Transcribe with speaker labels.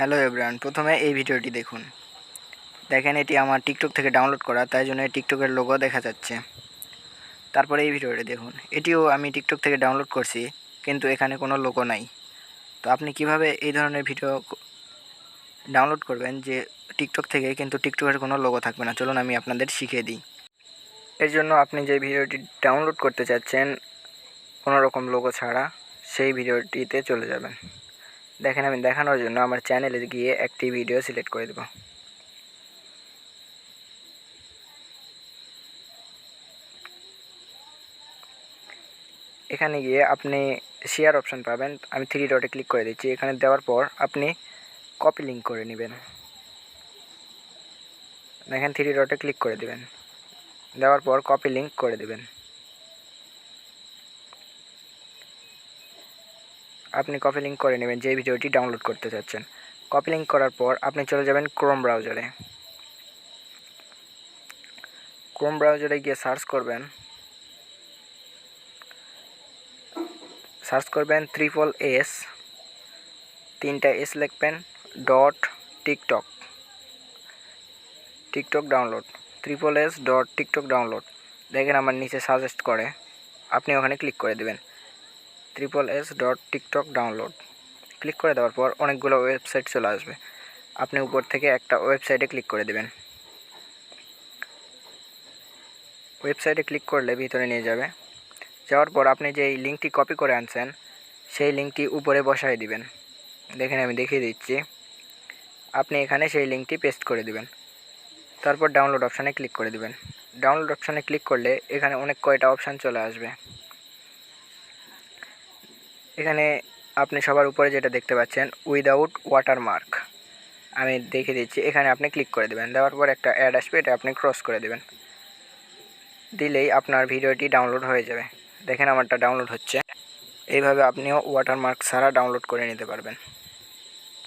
Speaker 1: Hello everyone প্রথমে এই ভিডিওটি দেখুন। দেখেন এটি আমার টিকটক থেকে ডাউনলোড করা, তাই জন্য টিকটকের লোগো দেখা যাচ্ছে। তারপরে এই ভিডিওটি দেখুন। এটিও আমি টিকটক থেকে ডাউনলোড করছি, কিন্তু এখানে কোনো লোগো নাই। তো আপনি কীভাবে এই ধরনের ভিডিও ডাউনলোড করবেন যে টিকটক থেকে, কিন্তু টিকটকের কোনো লোগো থাকবে না? চলুন আমি আপনাদের শিখিয়ে দিই। এর জন্য আপনি যে ভিডিওটি ডাউনলোড করতে চাচ্ছেন, কোনো রকম লোগো ছাড়া সেই ভিডিওটিতে চলে যাবেন। দেখেন, আমি দেখানোর জন্য আমার চ্যানেলে গিয়ে একটি ভিডিও সিলেক্ট করে দেব। এখানে গিয়ে আপনি শেয়ার অপশন পাবেন। আমি থ্রি ডটে ক্লিক করে দিচ্ছি। এখানে দেওয়ার পর আপনি কপি লিঙ্ক করে নেবেন। দেখেন থ্রি ডটে ক্লিক করে দেবেন। দেওয়ার পর কপি লিঙ্ক করে দেবেন। আপনি কপি লিঙ্ক করে নেবেন যে ভিডিওটি ডাউনলোড করতে চাচ্ছেন। কপি লিঙ্ক করার পর আপনি চলে যাবেন ক্রোম ব্রাউজারে ক্রোম ব্রাউজারে গিয়ে সার্চ করবেন। সার্চ করবেন ত্রিপল এস তিনটা এস লিখবেন dot TikTok TikTok download triple S dot TikTok download দেখেন আমার নিচে সাজেস্ট করে। আপনি ওখানে ক্লিক করে দেবেন। Triple S dot TikTok download click করে দেওয়ার পর অনেকগুলো ওয়েবসাইট চলে আসবে। আপনি উপর থেকে একটা ওয়েবসাইটে ক্লিক করে দেবেন। ওয়েবসাইটে ক্লিক করলে ভিতরে নিয়ে যাবে। যাওয়ার পর আপনি যে এই লিঙ্কটি কপি করে আনছেন, সেই লিঙ্কটি উপরে বসায় দিবেন। দেখেন আমি দেখিয়ে দিচ্ছি। আপনি এখানে সেই লিঙ্কটি পেস্ট করে দিবেন। তারপর ডাউনলোড অপশানে ক্লিক করে দিবেন। ডাউনলোড অপশানে ক্লিক করলে এখানে অনেক কয়টা অপশান চলে আসবে। এখানে আপনি সবার উপরে যেটা দেখতে পাচ্ছেন উইদাউট ওয়াটারমার্ক আমি দেখে দিচ্ছি, এখানে আপনি ক্লিক করে দেবেন। দেওয়ার পর একটা অ্যাড আসবে, এটা আপনি ক্রস করে দেবেন। দিলেই আপনার ভিডিওটি ডাউনলোড হয়ে যাবে। দেখেন আমারটা ডাউনলোড হচ্ছে। এইভাবে আপনিও ওয়াটারমার্ক ছাড়া ডাউনলোড করে নিতে পারবেন।